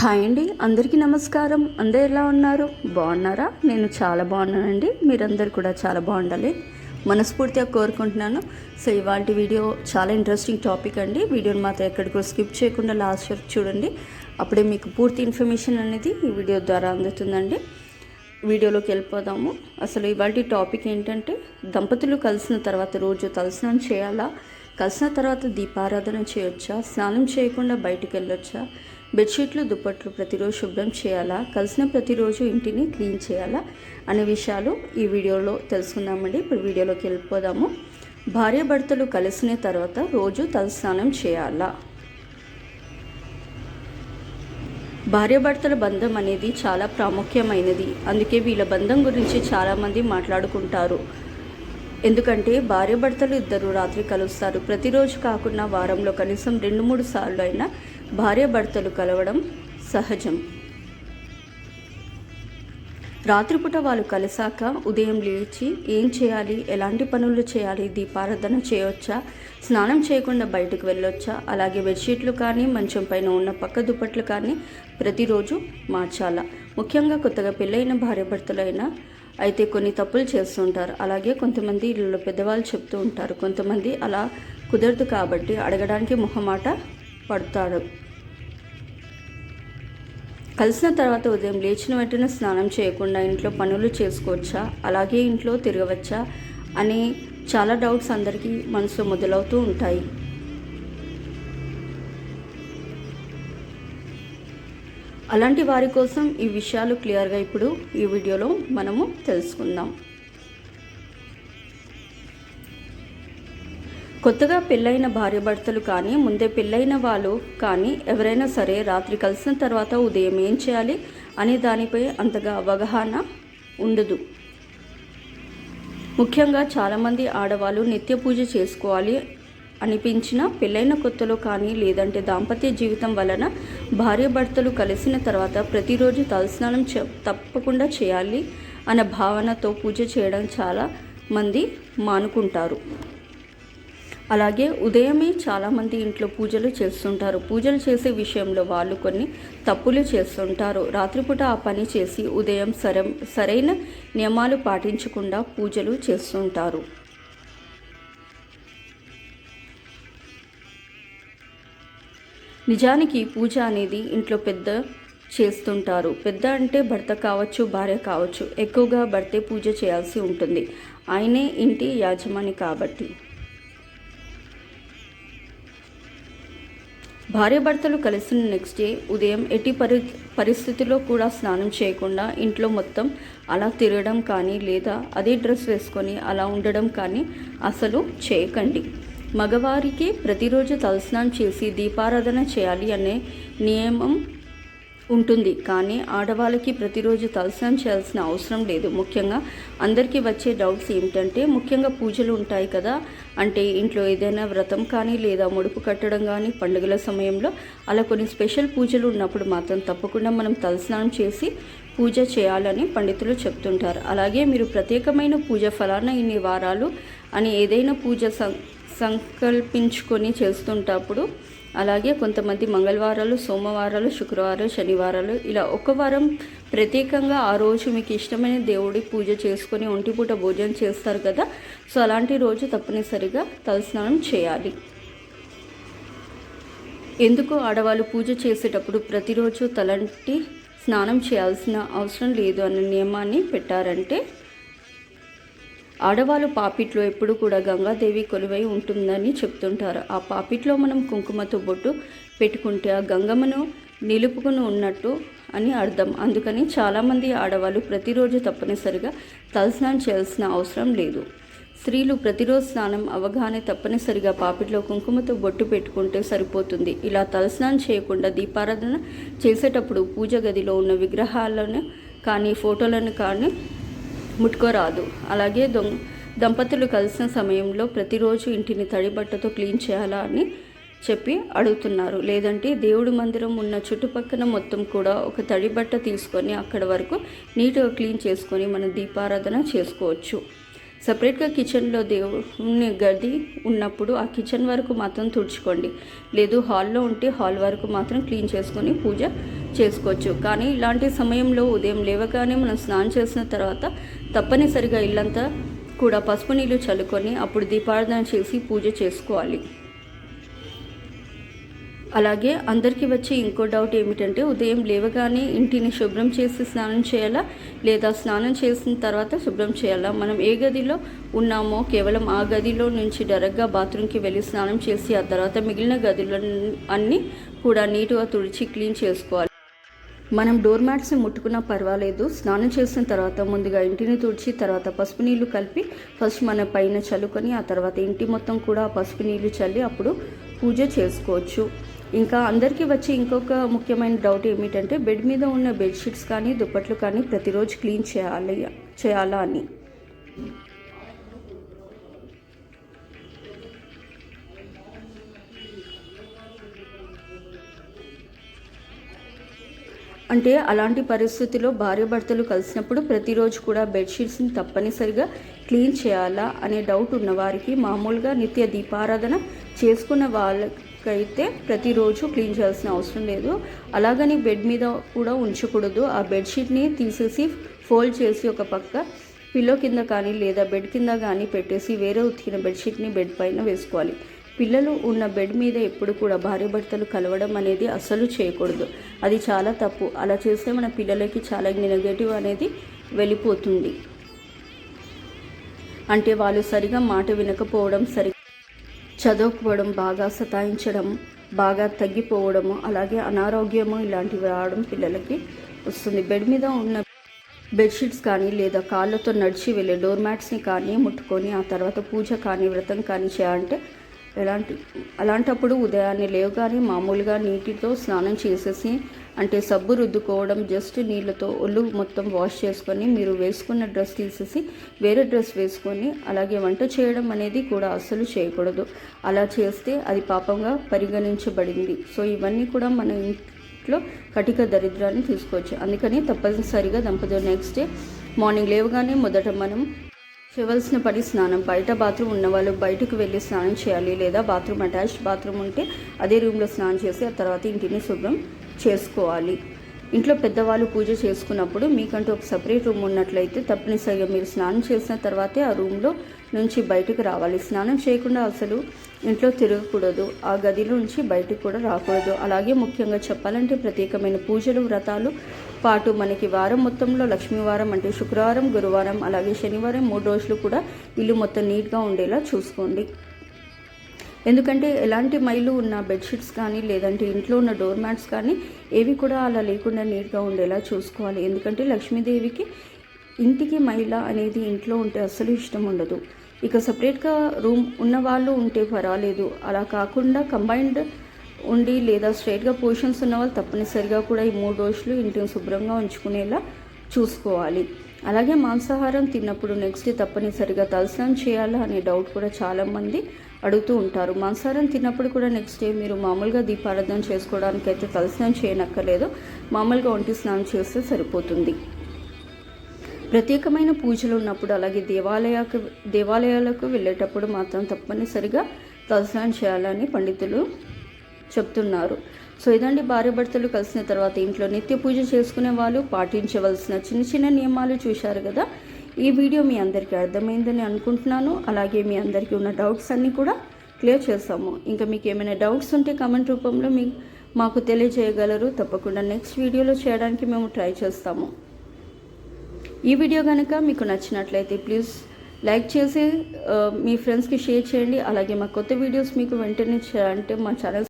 Hi అండి అందరికీ నమస్కారం. అందరు ఎలా ఉన్నారు? బాగున్నారా? నేను చాలా బాగున్నానండి. మీరందరు కూడా చాలా బాగుండాలి. మనస్ఫూర్తిగా కోరుకుంటున్నాను. సో ఇవాళ వీడియో చాలా ఇంట్రెస్టింగ్ టాపిక్ అండి. వీడియోని మాత్రం ఎక్కడికో స్కిప్ చేయకుండా లాస్ట్ వరకు చూడండి. అప్పుడే మీకు పూర్తి ఇన్ఫర్మేషన్ అనేది ఈ వీడియో ద్వారా అందుతుందండి. వీడియోలోకి వెళ్ళిపోదాము. అసలు ఇవాళ టాపిక్ ఏంటంటే దంపతులు కలిసిన తర్వాత రోజు తలస్నానం చేయాలా? కలిసిన తర్వాత దీపారాధన చేయొచ్చా? స్నానం చేయకుండా బయటికి వెళ్ళొచ్చా? బెడ్షీట్లు దుప్పట్లు ప్రతిరోజు శుభ్రం చేయాలా? కలిసిన ప్రతిరోజు ఇంటిని క్లీన్ చేయాలా? అనే విషయాలు ఈ వీడియోలో తెలుసుకుందామండి. ఇప్పుడు వీడియోలోకి వెళ్ళిపోదాము. భార్యాభర్తలు కలిసిన తర్వాత రోజు తలస్నానం చేయాలా? భార్యాభర్తల బంధం అనేది చాలా ప్రాముఖ్యమైనది. అందుకే వీళ్ళ బంధం గురించి చాలామంది మాట్లాడుకుంటారు. ఎందుకంటే భార్యభర్తలు ఇద్దరు రాత్రి కలుస్తారు. ప్రతిరోజు కాకుండా వారంలో కనీసం రెండు మూడు సార్లు అయినా భార్యభర్తలు కలవడం సహజం. రాత్రిపూట వాళ్ళు కలిసాక ఉదయం లేచి ఏం చేయాలి? ఎలాంటి పనులు చేయాలి? దీపారాధన చేయవచ్చా? స్నానం చేయకుండా బయటకు వెళ్ళొచ్చా? అలాగే బెడ్షీట్లు కానీ మంచం పైన ఉన్న పక్క దుప్పట్లు కానీ ప్రతిరోజు మార్చాలా? ముఖ్యంగా కొత్తగా పెళ్ళైన భార్యాభర్తలైనా అయితే కొన్ని తప్పులు చేస్తుంటారు అలాగే కొంతమంది ఇళ్ళలో పెద్దవాళ్ళు చెప్తూ ఉంటారు. కొంతమంది అలా కుదరదు కాబట్టి అడగడానికి మొహమాట పడతాడు కలిసిన తర్వాత ఉదయం లేచిన వెంటనే స్నానం చేయకుండా ఇంట్లో పనులు చేసుకోవచ్చా? అలాగే ఇంట్లో తిరగవచ్చా? అనే చాలా డౌట్స్ అందరికీ మనసులో మొదలవుతూ ఉంటాయి. అలాంటి వారి కోసం ఈ విషయాలు క్లియర్గా ఇప్పుడు ఈ వీడియోలో మనము తెలుసుకుందాం. కొత్తగా పెళ్ళైన భార్యాభర్తలు కానీ ముందే పెళ్ళైన వాళ్ళు కానీ ఎవరైనా సరే రాత్రి కలిసిన తర్వాత ఉదయం ఏం చేయాలి అనే దానిపై అంతగా అవగాహన ఉండదు. ముఖ్యంగా చాలామంది ఆడవాళ్ళు నిత్య పూజ చేసుకోవాలి అనిపించిన పెళ్ళైన కొత్తలో కానీ లేదంటే దాంపత్య జీవితం వలన భార్యాభర్తలు కలిసిన తర్వాత ప్రతిరోజు తలస్నానం తప్పకుండా చేయాలి అనే భావనతో పూజ చేయడం చాలా మంది మానుకుంటారు. అలాగే ఉదయమే చాలామంది ఇంట్లో పూజలు చేస్తుంటారు. పూజలు చేసే విషయంలో వాళ్ళు కొన్ని తప్పులు చేస్తుంటారు. రాత్రిపూట ఆ పని చేసి ఉదయం సర సరైన నియమాలు పాటించకుండా పూజలు చేస్తుంటారు. నిజానికి పూజ అనేది ఇంట్లో పెద్ద చేస్తుంటారు. పెద్ద అంటే భర్త కావచ్చు భార్య కావచ్చు ఎక్కువగా భర్తే పూజ చేయాల్సి ఉంటుంది. ఆయనే ఇంటి యాజమాని కాబట్టి. భార్యాభర్తలు కలిసిన నెక్స్ట్ డే ఉదయం ఎట్టి పరి పరిస్థితిలో కూడా స్నానం చేయకుండా ఇంట్లో మొత్తం అలా తిరగడం కానీ లేదా అదే డ్రెస్ వేసుకొని అలా ఉండడం కానీ అసలు చేయకండి. మగవారికి ప్రతిరోజు తలస్నానం చేసి దీపారాధన చేయాలి అనే నియమం ఉంటుంది. కానీ ఆడవాళ్ళకి ప్రతిరోజు తలస్నానం చేయాల్సిన అవసరం లేదు. ముఖ్యంగా అందరికీ వచ్చే డౌట్స్ ఏమిటంటే ముఖ్యంగా పూజలు ఉంటాయి కదా అంటే ఇంట్లో ఏదైనా వ్రతం కానీ లేదా ముడుపు కట్టడం కానీ పండుగల సమయంలో అలా కొన్ని స్పెషల్ పూజలు ఉన్నప్పుడు మాత్రం తప్పకుండా మనం తలస్నానం చేసి పూజ చేయాలని పండితులు చెప్తుంటారు. అలాగే మీరు ప్రత్యేకమైన పూజ ఫలాన ఇన్ని వారాలు అని ఏదైనా పూజ సంకల్పించుకొని చేస్తుంటప్పుడు అలాగే కొంతమంది మంగళవారాలు సోమవారాలు శుక్రవారాలు శనివారాలు ఇలా ఒక వారం ప్రత్యేకంగా ఆ రోజు మీకు ఇష్టమైన దేవుడి పూజ చేసుకొని ఒంటిపూట భోజనం చేస్తారు కదా. సో అలాంటి రోజు తప్పనిసరిగా తలస్నానం చేయాలి. ఎందుకు ఆడవాళ్ళు పూజ చేసేటప్పుడు ప్రతిరోజు తలంటి స్నానం చేయాల్సిన అవసరం లేదు అనే నియమాన్ని పెట్టారంటే ఆడవాళ్ళు పాపిట్లో ఎప్పుడు కూడా గంగాదేవి కొలువై ఉంటుందని చెప్తుంటారు. ఆ పాపిట్లో మనం కుంకుమతో బొట్టు పెట్టుకుంటే ఆ గంగమ్మను నిలుపుకుని ఉన్నట్టు అని అర్థం. అందుకని చాలామంది ఆడవాళ్ళు ప్రతిరోజు తప్పనిసరిగా తలస్నానం చేయాల్సిన అవసరం లేదు. స్త్రీలు ప్రతిరోజు స్నానం అవగానే తప్పనిసరిగా పాపిట్లో కుంకుమతో బొట్టు పెట్టుకుంటే సరిపోతుంది. ఇలా తలస్నానం చేయకుండా దీపారాధన చేసేటప్పుడు పూజ గదిలో ఉన్న విగ్రహాలను కానీ ఫోటోలను కానీ ముట్టుకోరాదు. అలాగే దొంగ దంపతులు కలిసిన సమయంలో ప్రతిరోజు ఇంటిని తడి బట్టతో క్లీన్ చేయాలా అని చెప్పి అడుగుతున్నారు. లేదంటే దేవుడి మందిరం ఉన్న చుట్టుపక్కల మొత్తం కూడా ఒక తడి బట్ట తీసుకొని అక్కడ వరకు నీట్గా క్లీన్ చేసుకొని మనం దీపారాధన చేసుకోవచ్చు. సపరేట్గా కిచెన్లో దేవుని గది ఉన్నప్పుడు ఆ కిచెన్ వరకు మాత్రం తుడుచుకోండి. లేదు హాల్లో ఉంటే హాల్ వరకు మాత్రం క్లీన్ చేసుకొని పూజ చేసుకోవచ్చు. కానీ ఇలాంటి సమయంలో ఉదయం లేవగానే మనం స్నానం చేసిన తర్వాత తప్పనిసరిగా ఇల్లంతా కూడా పసుపు నీళ్ళు చల్లుకొని అప్పుడు దీపారాధన చేసి పూజ చేసుకోవాలి. అలాగే అందరికీ వచ్చే ఇంకో డౌట్ ఏమిటంటే ఉదయం లేవగానే ఇంటిని శుభ్రం చేసి స్నానం చేయాలా? లేదా స్నానం చేసిన తర్వాత శుభ్రం చేయాలా? మనం ఏ గదిలో ఉన్నామో కేవలం ఆ గదిలో నుంచి డైరెక్ట్గా బాత్రూమ్కి వెళ్ళి స్నానం చేసి ఆ తర్వాత మిగిలిన గదిలో అన్నీ కూడా నీటుగా తుడిచి క్లీన్ చేసుకోవాలి. మనం డోర్ మ్యాట్స్ని ముట్టుకున్నా పర్వాలేదు. స్నానం చేసిన తర్వాత ముందుగా ఇంటిని తుడిచి తర్వాత పసుపు నీళ్ళు కలిపి ఫస్ట్ మన పైన చల్లుకొని ఆ తర్వాత ఇంటి మొత్తం కూడా పసుపు నీళ్ళు చల్లి అప్పుడు పూజ చేసుకోవచ్చు. ఇంకా అందరికీ వచ్చే ఇంకొక ముఖ్యమైన డౌట్ ఏమిటంటే బెడ్ మీద ఉన్న బెడ్షీట్స్ కానీ దుప్పట్లు కానీ ప్రతిరోజు క్లీన్ చేయాలి చేయాలా అని. అంటే అలాంటి పరిస్థితిలో భార్యాభర్తలు కలిసినప్పుడు ప్రతిరోజు కూడా బెడ్షీట్స్ని తప్పనిసరిగా క్లీన్ చేయాలా అనే డౌట్ ఉన్నవారికి మామూలుగా నిత్య దీపారాధన చేసుకున్న వాళ్ళకైతే ప్రతిరోజు క్లీన్ చేయాల్సిన అవసరం లేదు. అలాగని బెడ్ మీద కూడా ఉంచకూడదు. ఆ బెడ్షీట్ని తీసేసి ఫోల్డ్ చేసి ఒక పక్క పిల్లో కింద కానీ లేదా బెడ్ కింద కానీ పెట్టేసి వేరే ఉతికిన బెడ్షీట్ని బెడ్ పైన వేసుకోవాలి. పిల్లలు ఉన్న బెడ్ మీద ఎప్పుడు కూడా భార్యాభర్తలు కలవడం అనేది అస్సలు చేయకూడదు. అది చాలా తప్పు. అలా చేస్తే మన పిల్లలకి చాలా నెగటివ్ అనేది వెళ్ళిపోతుంది. అంటే వాళ్ళు సరిగా మాట వినకపోవడం సరి చదవకపోవడం బాగా సతాయించడం బాగా తగ్గిపోవడము అలాగే అనారోగ్యము ఇలాంటివి రావడం పిల్లలకి వస్తుంది. బెడ్ మీద ఉన్న బెడ్షీట్స్ కానీ లేదా కాళ్ళతో నడిచి వెళ్ళే డోర్ మ్యాట్స్ని కానీ ముట్టుకొని ఆ తర్వాత పూజ కానీ వ్రతం కానీ చేయాలంటే ఎలాంటి అలాంటప్పుడు ఉదయాన్నే లేవగానే మామూలుగా నీటితో స్నానం చేసేసి అంటే సబ్బు రుద్దుకోవడం జస్ట్ నీళ్ళతో ఒళ్ళు మొత్తం వాష్ చేసుకొని మీరు వేసుకున్న డ్రెస్ తీసేసి వేరే డ్రెస్ వేసుకొని అలాగే వంట చేయడం అనేది కూడా అస్సలు చేయకూడదు. అలా చేస్తే అది పాపంగా పరిగణించబడింది. సో ఇవన్నీ కూడా మన ఇంట్లో కటిక దరిద్రాన్ని తీసుకోవచ్చు అందుకని తప్పనిసరిగా దంపతులు నెక్స్ట్ డే మార్నింగ్ లేవగానే మొదట మనం చేయవలసిన పడి స్నానం బయట బాత్రూమ్ ఉన్న వాళ్ళు బయటకు వెళ్ళి స్నానం చేయాలి లేదా బాత్రూమ్ అటాచ్డ్ బాత్రూమ్ ఉంటే అదే రూమ్లో స్నానం చేసి ఆ తర్వాత ఇంటిని శుభ్రం చేసుకోవాలి. ఇంట్లో పెద్దవాళ్ళు పూజ చేసుకున్నప్పుడు మీకంటూ ఒక సపరేట్ రూమ్ ఉన్నట్లయితే తప్పనిసరిగా మీరు స్నానం చేసిన తర్వాతే ఆ రూమ్లో నుంచి బయటకు రావాలి. స్నానం చేయకుండా అసలు ఇంట్లో తిరగకూడదు. ఆ గదిలో నుంచి బయటకు కూడా రాకూడదు. అలాగే ముఖ్యంగా చెప్పాలంటే ప్రత్యేకమైన పూజలు వ్రతాలు పాటు మనకి వారం మొత్తంలో లక్ష్మీవారం అంటే శుక్రవారం గురువారం అలాగే శనివారం మూడు రోజులు కూడా ఇల్లు మొత్తం నీట్గా ఉండేలా చూసుకోండి. ఎందుకంటే ఎలాంటి మైలు ఉన్న బెడ్షీట్స్ కానీ లేదంటే ఇంట్లో ఉన్న డోర్ మ్యాట్స్ కానీ ఏవి కూడా అలా లేకుండా నీట్గా ఉండేలా చూసుకోవాలి. ఎందుకంటే లక్ష్మీదేవికి ఇంటికి మైల అనేది ఇంట్లో ఉంటే అస్సలు ఇష్టం ఉండదు. ఇక సపరేట్గా రూమ్ ఉన్న వాళ్ళు ఉంటే పర్వాలేదు. అలా కాకుండా కంబైన్డ్ ఉండి లేదా స్ట్రైట్గా పొజిషన్స్ ఉన్న వాళ్ళు తప్పనిసరిగా కూడా ఈ మూడు రోజులు ఇంటిని శుభ్రంగా ఉంచుకునేలా చూసుకోవాలి. అలాగే మాంసాహారం తిన్నప్పుడు నెక్స్ట్ తప్పనిసరిగా తలస్నానం చేయాలా అనే డౌట్ కూడా చాలామంది అడుగుతూ ఉంటారు. మాంసాహారం తిన్నప్పుడు కూడా నెక్స్ట్ డే మీరు మామూలుగా దీపారాధన చేసుకోవడానికి అయితే తలస్నానం చేయనక్కర్లేదు. మామూలుగా ఒంటి స్నానం చేస్తే సరిపోతుంది. ప్రత్యేకమైన పూజలు ఉన్నప్పుడు అలాగే దేవాలయాలకు దేవాలయాలకు వెళ్ళేటప్పుడు మాత్రం తప్పనిసరిగా తలస్నానం చేయాలని పండితులు చెప్తున్నారు. సో ఇదండి భార్య భర్తలు కలిసిన తర్వాత ఇంట్లో నిత్య పూజ చేసుకునే వాళ్ళు పాటించవలసిన చిన్న చిన్న నియమాలు చూశారు కదా. ఈ వీడియో మీ అందరికీ అర్థమైందని అనుకుంటున్నాను. అలాగే మీ అందరికీ ఉన్న డౌట్స్ అన్నీ కూడా క్లియర్ చేస్తాము. ఇంకా మీకు ఏమైనా డౌట్స్ ఉంటే కమెంట్ రూపంలో మీ మాకు తెలియజేయగలరు. తప్పకుండా నెక్స్ట్ వీడియోలో చేయడానికి మేము ట్రై చేస్తాము. ఈ వీడియో కనుక మీకు నచ్చినట్లయితే ప్లీజ్ లైక్ చేసి మీ ఫ్రెండ్స్కి షేర్ చేయండి. అలాగే మా కొత్త వీడియోస్ మీకు వెంటనే అంటే మా ఛానల్